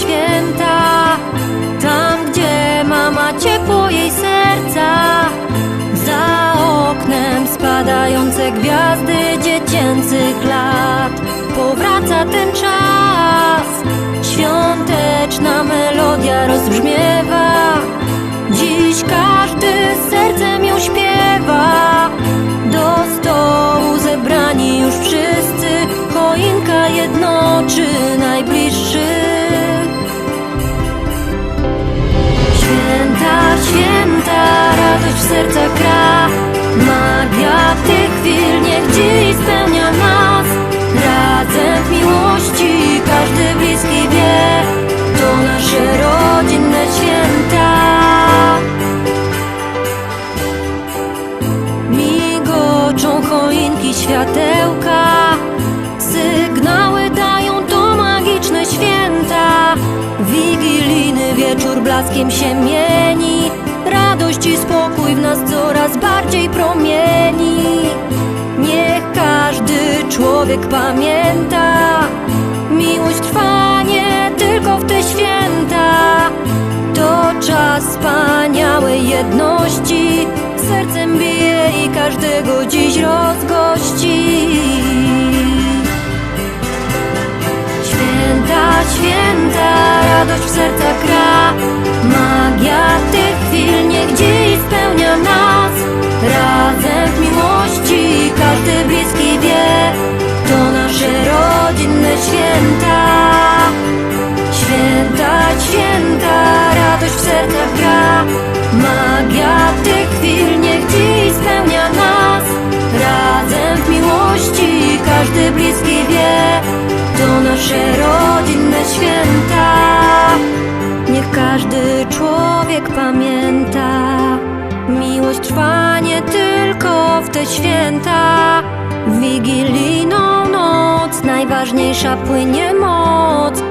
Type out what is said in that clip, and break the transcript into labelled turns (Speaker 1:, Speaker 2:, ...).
Speaker 1: święta. Tam, gdzie mama ciepło jej serca Za oknem spadające gwiazdy dziecięcych lat. Powraca ten czas Świąteczna melodia w sercach gra. Magia tych chwil niech dziś spełnia nas. Razem w miłości każdy bliski wie. To nasze rodzinne święta. Migoczą choinki światełka. Sygnały dają to magiczne święta. Wigilijny wieczór blaskiem się mieni Radość i spokój w nas coraz bardziej promieni. Niech każdy człowiek pamięta Miłość trwa nie tylko w te święta. To czas wspaniałej jedności Sercem bije i każdego dziś rozgości święta. Święta, święta, radość w sercach gra. Magia tych chwil niech dziś spełnia nas. Razem w miłości każdy bliski wie. To nasze rodzinne święta. Niech każdy człowiek pamięta. Miłość trwa nie tylko w te święta. W wigilijną noc Najważniejsza płynie moc